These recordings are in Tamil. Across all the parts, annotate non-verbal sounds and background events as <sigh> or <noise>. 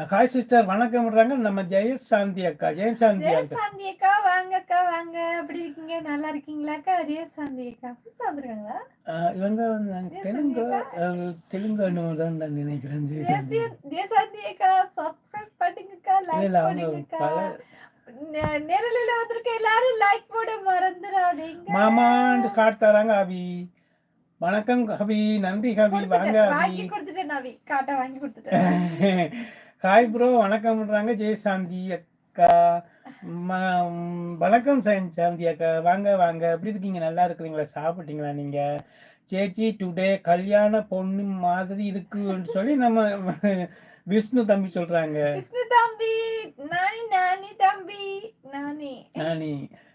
ஹாய் சிஸ்டர் வணக்கம்ன்றாங்க நம்ம ஜெயசாந்தி அக்கா ஜெயசாந்தி அக்கா ஜெயசாந்தி அக்கா வாங்க. அக்கா வாங்க எப்படி இருக்கீங்க? நல்லா இருக்கீங்களாக்கா? ஜெயசாந்தி அக்கா புதுசா வந்திருக்காங்களா? ஆஹ் இவங்க வந்து நாங்க தெலுங்கு தெலுங்கு தான் நான் நினைக்கிறேன் ஜெயசாந்தி. அக்கா சப்ஸ்கிரைப் லைக் பண்ணுங்கக்கா பல நே- நேரலையில வந்திருக்க எல்லாரும் லைக் போட மறந்துடாதீங்க. மாமான்னு காட் தராங்க அபி. வணக்கம் ஹபி நன்றி ஹபி வாங்க வாங்கி கொடுத்துட்டேன் நவி காட்ட வாங்கி கொடுத்துட்டேன். <laughs> ஹாய் ப்ரோ வணக்கம்ன்றாங்க ஜெயசாந்தி அக்கா. ம- ம், வணக்கம் சாந்தி அக்கா. வாங்க வாங்க. எப்படி இருக்கீங்க? நல்லா இருக்கிறீங்களா? சாப்பிட்டீங்களா நீங்க? சேச்சி டுடே கல்யாண பொண்ணு மாதிரி இருக்குன்னு சொல்லி நம்ம விஷ்ணு தம்பி சொல்றாங்க. விஷ்ணு தம்பி நானி நானி தம்பி Nani. Nani.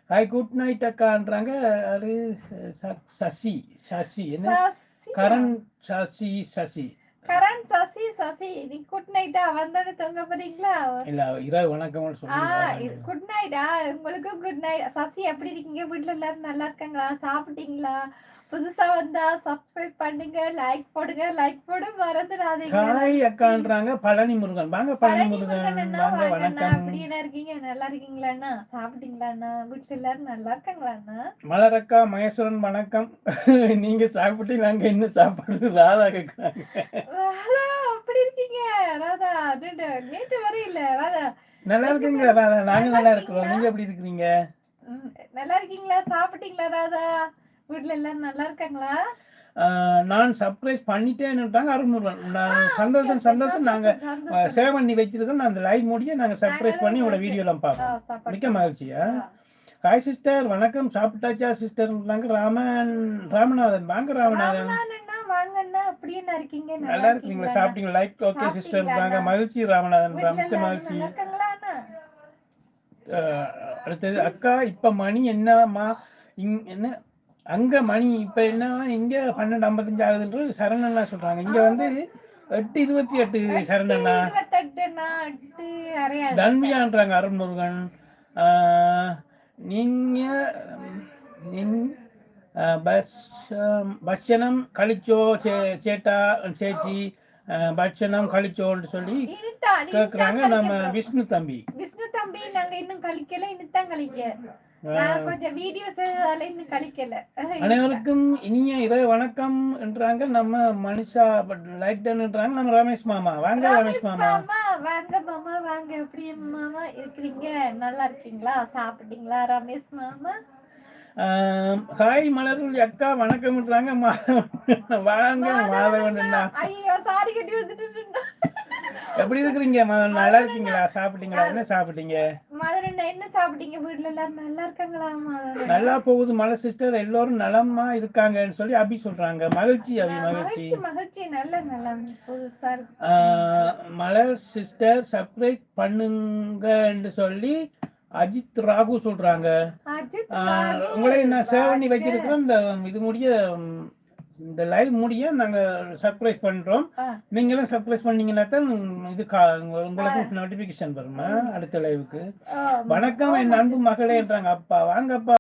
Hi good night அக்கான்றாங்க அது சசி சசி. என்ன? கரண் சசி சசி. கரண் சசி. சசி நீ குட் நைட்டா வந்தானே தொங்க போறீங்களா? இல்ல இரவு வணக்கம்னு ஆ சொல்லுங்க குட் நைட்டா உங்களுக்கும் குட் நைட் சசி எப்படி இருக்கீங்க? வீட்ல எல்லாரும் நல்லா இருக்காங்களா? சாப்பிட்டீங்களா? புதுசா வந்தா சப்ஸ்கிரைப் பண்ணுங்க லைக் போடுங்க லைக் போட மறந்துடாதீங்க. ஹாய் அக்கான்றாங்க. பழனி முருகன். வாங்க பழனி முருகன். வாங்க வணக்கம். அப்படி என்ன இருக்கீங்க? நல்லா இருக்கீங்களாண்ணா? சாப்பிட்டீங்களாண்ணா வீட்டுல எல்லாரும் நல்லா இருக்காங்களாண்ணா மலரக்கா மகேஸ்வரன் வணக்கம். நீங்க சாப்பிட்டு நாங்க என்ன சாப்பாடு? ராதா கேக்குறாங்க ராதா அப்படி இருக்கீங்க ராதா நேத்து வரையில ராதா நல்லா இருக்கீங்களா ராதா நாங்க நல்லா இருக்கிறோம் நீங்க எப்படி இருக்கிறீங்க? ம், நல்லா இருக்கீங்களா? சாப்பிட்டீங்களா ராதா வீட்ல எல்லாரும் நல்லா இருக்காங்களா? நான் சர்ப்ரைஸ் பண்ணிட்டேன்னுட்டாங்க அருள்முருகன் நான் சந்தோஷம் சந்தோஷம். நாங்க. சேவ் பண்ணி வச்சிருக்கோம். நான் அந்த லைவ் முடிய நாங்க சர்ப்ரைஸ் பண்ணி உங்களோட வீடியோ எல்லாம் பார்ப்போம். மிக்க மகிழ்ச்சியா. ஹாய் சிஸ்டர் வணக்கம். சாப்பிட்டாச்சா சிஸ்டர்ன்றாங்க ராமன் ராமநாதன். வாங்க ராமநாதன் வாங்கண்ணா அப்படியே இருக்கீங்க. நல்லா இருக்கீங்களா சாப்பிட்டீங்களா? லைக் ஓகே சிஸ்டர் வாங்க. மகிழ்ச்சி ராமநாதன். எல்லாரும் மகிழ்ச்சி. அடுத்தது அக்கா இப்ப மணி என்னமா இங் என்ன? அங்க மணி இப்ப என்ன? இங்க பன்னெண்டு ஐம்பத்தஞ்சு ஆகுதுன்றது சரணண்ணா சொல்றாங்க. இங்க வந்து எட்டு இருபத்தி எட்டு சரணண்ணா. தன்வியான்றாங்க அருண்முருகன் நீங்க பட்சணம் கழிச்சோ சேட்டா சேச்சி பட்சணம் கழிச்சோன்னு சொல்லி கேக்குறாங்க. நம்ம. விஷ்ணு தம்பி. விஷ்ணு தம்பி நாங்க இன்னும் கழிக்கல கழிக்க. இன்னும் கழிக்கல. அனைவருக்கும் இனிய இரவு வணக்கம் என்றாங்க. நம்ம மனுஷா லைக் டன்ன்றாங்க நம்ம ரமேஷ் மாமா. வாங்க ரமேஷ் மாமா. வாங்க மாமா வாங்க. எப்படி மாமா இருக்கிறீங்க? நல்லா இருக்கீங்களா? சாப்பிட்டீங்களா ரமேஷ் மாமா? ஹாய் மலருள் அக்கா வணக்கம்ன்றாங்க மா- வாங்க மாதவன் எப்படி இருக்கிறீங்க மாதவன் நல்லா இருக்கீங்களா? சாப்பிட்டீங்களா? என்ன சாப்பிட்டீங்க? என்ன சாப்பிட்டீங்க? வீட்ல எல்லாரும் நல்லா இருக்காங்களா நல்லா போகுது மலை சிஸ்டர் எல்லோரும் நலமா இருக்காங்கன்னு சொல்லி அபி சொல்றாங்க. மகிழ்ச்சி அபி மகிழ்ச்சி. மகிழ்ச்சி நல்ல நல்லா மலர் சிஸ்டர் சர்ப்ரைஸ் பண்ணுங்கன்னு சொல்லி அஜித் ராகு சொல்றாங்க. உங்களை நான் சேவ் பண்ணி. வச்சிருக்கிறோம். இந்த இது முடிய இந்த லைவ் முடிய நாங்க சர்ப்ரைஸ் பண்றோம். நீங்களும் சர்ப்ரைஸ் பண்ணீங்கன்னா தான் இது உங்களுக்கு நோட்டிபிகேஷன் வருமா? அடுத்த லைவுக்கு வணக்கம் என் அன்பு மகளே என்றாங்க. அப்பா வாங்கப்பா.